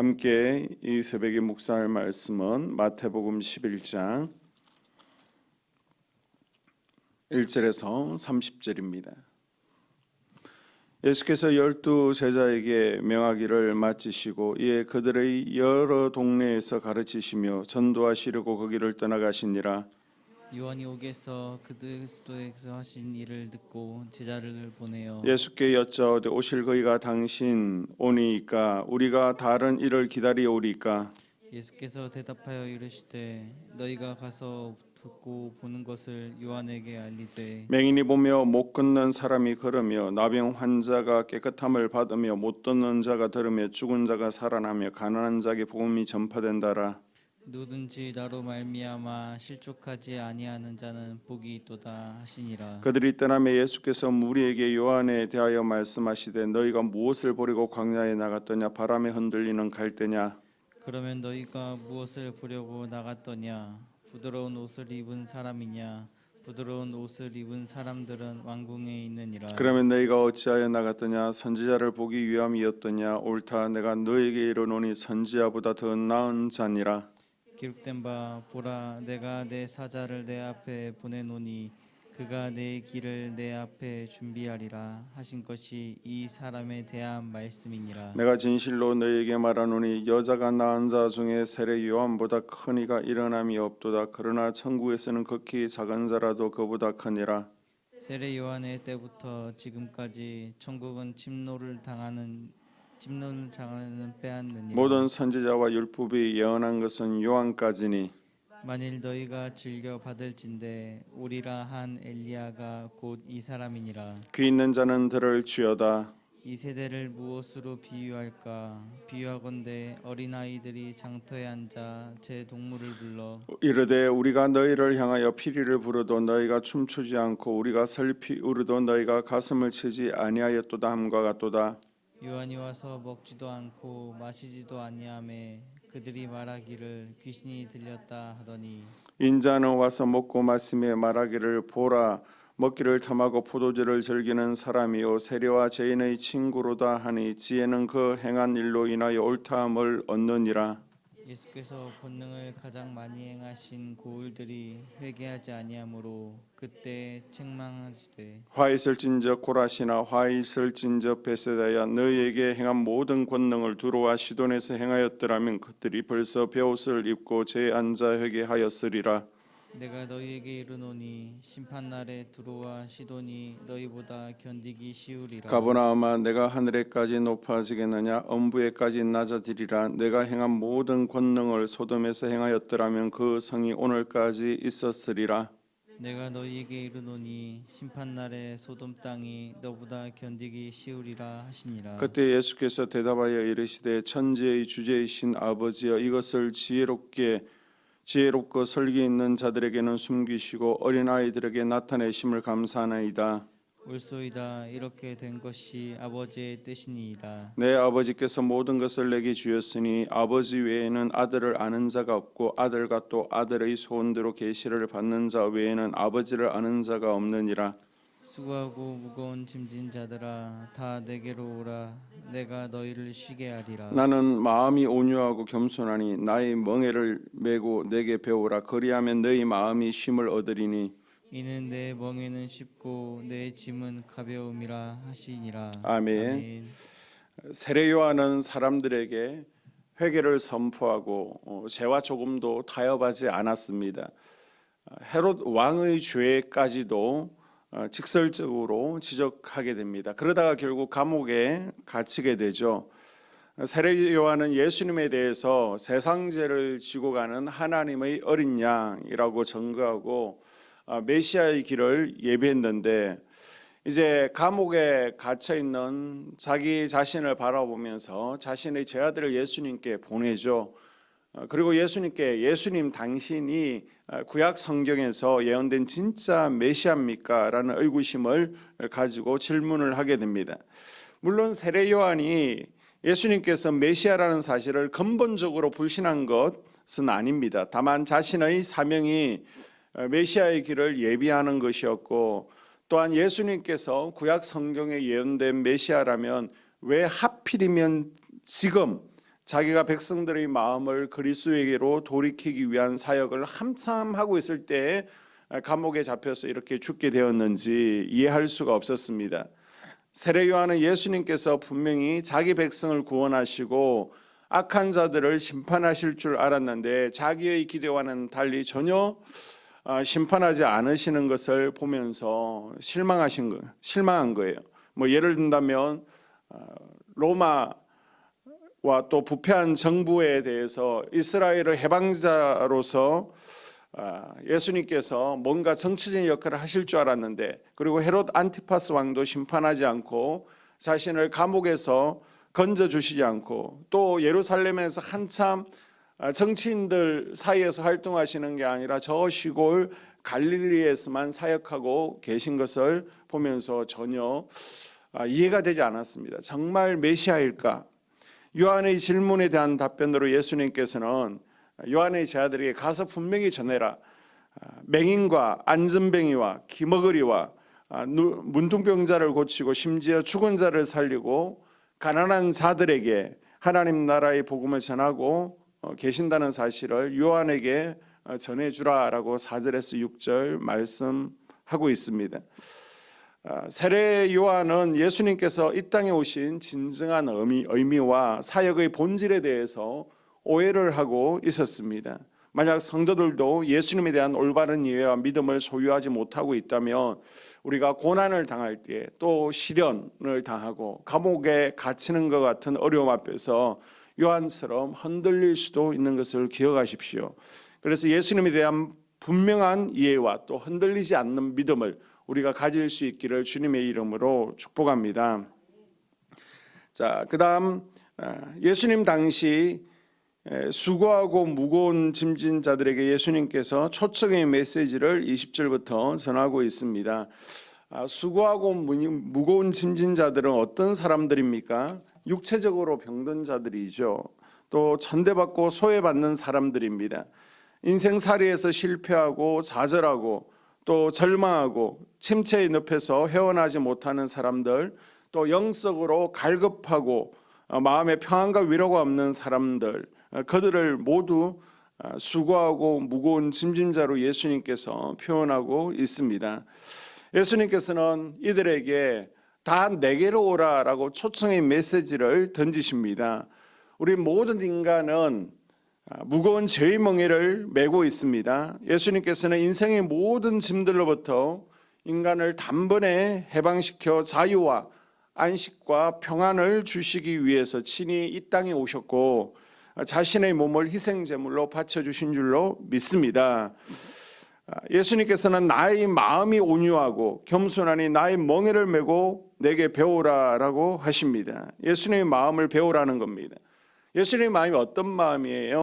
함께 이 새벽에 묵상할 말씀은 마태복음 11장 1절에서 30절입니다. 예수께서 열두 제자에게 명하기를 마치시고 이에 그들의 여러 동네에서 가르치시며 전도하시려고 거기를 떠나가시니라 요한이 오게서 그리스도에서 하신 일을 듣고 제자를 보내어 예수께 여짜오되 오실 거기가 당신 오니이까? 우리가 다른 일을 기다리오리까? 예수께서 대답하여 이르시되 너희가 가서 듣고 보는 것을 요한에게 알리되 맹인이 보며 못 걷는 사람이 걸으며 나병 환자가 깨끗함을 받으며 못 듣는 자가 들으며 죽은 자가 살아나며 가난한 자에게 복음이 전파된다라 누든지 나로 말미암아 실족하지 아니하는 자는 복이 있도다 하시니라. 그들이 떠나며 예수께서 무리에게 요한에 대하여 말씀하시되 너희가 무엇을 보려고 광야에 나갔더냐? 바람에 흔들리는 갈대냐? 그러면 너희가 무엇을 보려고 나갔더냐? 부드러운 옷을 입은 사람이냐? 부드러운 옷을 입은 사람들은 왕궁에 있느니라. 그러면 너희가 어찌하여 나갔더냐? 선지자를 보기 위함이었더냐? 옳다 내가 너에게 이르노니 선지자보다 더 나은 자니라 기록된 바 보라 내가 내 사자를 내 앞에 보내노니 그가 내 길을 내 앞에 준비하리라 하신 것이 이 사람에 대한 말씀이니라. 내가 진실로 너희에게 말하노니 여자가 낳은 자 중에 세례 요한보다 큰 이가 일어남이 없도다. 그러나 천국에서는 극히 작은 자라도 그보다 크니라. 세례 요한의 때부터 지금까지 천국은 침노를 당하는 침노를 당하는 빼앗느니라. 모든 선지자와 율법이 예언한 것은 요한까지니 만일 너희가 즐겨 받을진대 오리라 한 엘리야가 곧 이 사람이니라. 귀 있는 자는 들을 쥐어다. 이 세대를 무엇으로 비유할까? 비유하건대 어린아이들이 장터에 앉아 제 동물을 불러 이르되 우리가 너희를 향하여 피리를 부르도 너희가 춤추지 않고 우리가 슬피 우르도 너희가 가슴을 치지 아니하였도다 함과 같도다 요한이 와서 먹지도 않고 마시지도 아니하매 그들이 말하기를 귀신이 들렸다 하더니 인자는 와서 먹고 마시며 말하기를 보라 먹기를 탐하고 포도주를 즐기는 사람이요 세례와 죄인의 친구로다 하니 지혜는 그 행한 일로 인하여 옳다함을 얻느니라 예수께서 권능을 가장 많이 행하신 고울들이 회개하지 아니하므로 그때 책망하시되 화 있을진저 고라시나 화 있을진저 베세다야 너희에게 행한 모든 권능을 두루와 시돈에서 행하였더라면 그들이 벌써 베옷을 입고 제 앉아 회개하였으리라 내가 너희에게 이르노니 심판 날에 두로와 시돈이 너희보다 견디기 쉬우리라. 가보나마 내가 하늘에까지 높아지겠느냐? 엄부에까지 낮아지리라. 내가 행한 모든 권능을 소돔에서 행하였더라면 그 성이 오늘까지 있었으리라. 내가 너희에게 이르노니 심판 날에 소돔 땅이 너보다 견디기 쉬우리라 하시니라. 그때 예수께서 대답하여 이르시되 천지의 주제이신 아버지여 이것을 지혜롭게 지혜롭고 설기 있는 자들에게는 숨기시고 어린 아이들에게 나타내심을 감사하나이다. 올소이다 이렇게 된 것이 아버지의 뜻이니이다 내 아버지께서 모든 것을 내게 주었으니 아버지 외에는 아들을 아는 자가 없고 아들과 또 아들의 소원대로 계시를 받는 자 외에는 아버지를 아는 자가 없느니라. 수고하고 무거운 짐진 자들아 다 내게로 오라 내가 너희를 쉬게 하리라 나는 마음이 온유하고 겸손하니 나의 멍에를 메고 내게 배우라. 그리하면 너희 마음이 쉼을 얻으리니. 이는 내 멍에는 쉽고 내 짐은 가벼움이라 하시니라 아멘. 세례 요한은 사람들에게 회개를 선포하고 어, 죄와 조금도 타협하지 않았습니다. 어, 헤롯 왕의 죄까지도 어, 직설적으로 지적하게 됩니다. 그러다가 결국 감옥에 갇히게 되죠. 어, 세례 요한은 예수님에 대해서 세상 죄를 지고 가는 하나님의 어린 양이라고 증거하고 어, 메시아의 길을 예비했는데 이제 감옥에 갇혀 있는 자기 자신을 바라보면서 자신의 제아들을 예수님께 보내죠. 어, 그리고 예수님께 예수님 당신이 어, 구약 성경에서 예언된 진짜 메시아입니까?라는 의구심을 가지고 질문을 하게 됩니다. 물론 세례 요한이 예수님께서 메시아라는 사실을 근본적으로 불신한 것은 아닙니다. 다만 자신의 사명이 어, 메시아의 길을 예비하는 것이었고 또한 예수님께서 구약 성경에 예언된 메시아라면 왜 하필이면 지금 자기가 백성들의 마음을 그리스도에게로 돌이키기 위한 사역을 한참 하고 있을 때 감옥에 잡혀서 이렇게 죽게 되었는지 이해할 수가 없었습니다. 세례 요한은 예수님께서 분명히 자기 백성을 구원하시고 악한 자들을 심판하실 줄 알았는데 자기의 기대와는 달리 전혀 아, 심판하지 않으시는 것을 보면서 실망하신 거, 실망한 거예요. 뭐 예를 든다면 아, 로마 와또 부패한 정부에 대해서 이스라엘의 해방자로서 아, 예수님께서 뭔가 정치적인 역할을 하실 줄 알았는데 그리고 헤롯 안티파스 왕도 심판하지 않고 자신을 감옥에서 건져 주시지 않고 또 예루살렘에서 한참 아, 정치인들 사이에서 활동하시는 게 아니라 저 시골 갈릴리에서만 사역하고 계신 것을 보면서 전혀 아, 이해가 되지 않았습니다. 정말 메시아일까? 요한의 질문에 대한 답변으로 예수님께서는 요한의 제자들에게 가서 분명히 전해라. 아, 맹인과 안전뱅이와 기머거리와 아, 누- 문둥병자를 고치고 심지어 죽은 자를 살리고 가난한 자들에게 하나님 나라의 복음을 전하고 어, 계신다는 사실을 요한에게 어, 전해주라라고 4절에서 6절 말씀하고 있습니다. 아, 세례 요한은 예수님께서 이 땅에 오신 진정한 의미, 의미와 사역의 본질에 대해서 오해를 하고 있었습니다. 만약 성도들도 예수님에 대한 올바른 이해와 믿음을 소유하지 못하고 있다면 우리가 고난을 당할 때 또 시련을 당하고 감옥에 갇히는 것 같은 어려움 앞에서 요한처럼 흔들릴 수도 있는 것을 기억하십시오. 그래서 예수님에 대한 분명한 이해와 또 흔들리지 않는 믿음을 우리가 가질 수 있기를 주님의 이름으로 축복합니다. 자, 그다음 어, 예수님 당시 에, 수고하고 무거운 짐진 자들에게 예수님께서 초청의 메시지를 20절부터 전하고 있습니다. 아, 수고하고 무- 무거운 짐진 자들은 어떤 사람들입니까? 육체적으로 병든 자들이죠. 또 천대받고 소외받는 사람들입니다. 인생살이에서 실패하고 좌절하고 또 절망하고 침체의 늪에서 헤어나지 못하는 사람들, 또 영적으로 갈급하고 어, 마음에 평안과 위로가 없는 사람들, 어, 그들을 모두 어, 수고하고 무거운 짐진자로 예수님께서 표현하고 있습니다. 예수님께서는 이들에게 다 내게로 오라라고 초청의 메시지를 던지십니다. 우리 모든 인간은 아, 무거운 죄의 멍에를 메고 있습니다. 예수님께서는 인생의 모든 짐들로부터 인간을 단번에 해방시켜 자유와 안식과 평안을 주시기 위해서 친히 이 땅에 오셨고 아, 자신의 몸을 희생 제물로 바쳐 주신 줄로 믿습니다. 아, 예수님께서는 나의 마음이 온유하고 겸손하니 나의 멍에를 메고 내게 배우라라고 하십니다. 예수님의 마음을 배우라는 겁니다. 예수님의 마음이 어떤 마음이에요?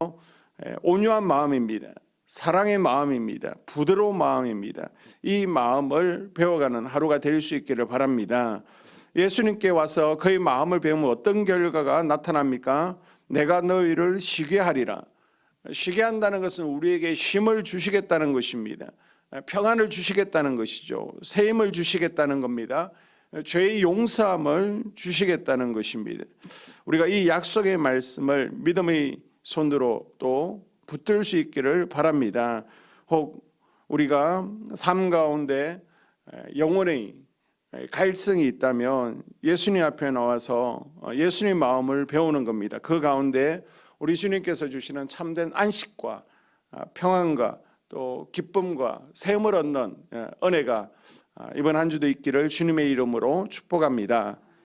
예, 온유한 마음입니다. 사랑의 마음입니다. 부드러운 마음입니다. 이 마음을 배워가는 하루가 될 수 있기를 바랍니다. 예수님께 와서 그의 마음을 배우면 어떤 결과가 나타납니까? 내가 너희를 쉬게 하리라. 쉬게 한다는 것은 우리에게 힘을 주시겠다는 것입니다. 평안을 주시겠다는 것이죠. 새 힘을 주시겠다는 겁니다. 죄의 용서함을 주시겠다는 것입니다. 우리가 이 약속의 말씀을 믿음의 손으로 또 붙들 수 있기를 바랍니다. 혹 우리가 삶 가운데 영혼의 갈증이 있다면 예수님 앞에 나와서 예수님 마음을 배우는 겁니다. 그 가운데 우리 주님께서 주시는 참된 안식과 평안과 또 기쁨과 샘을 얻는 은혜가 이번 한 주도 있기를 주님의 이름으로 축복합니다.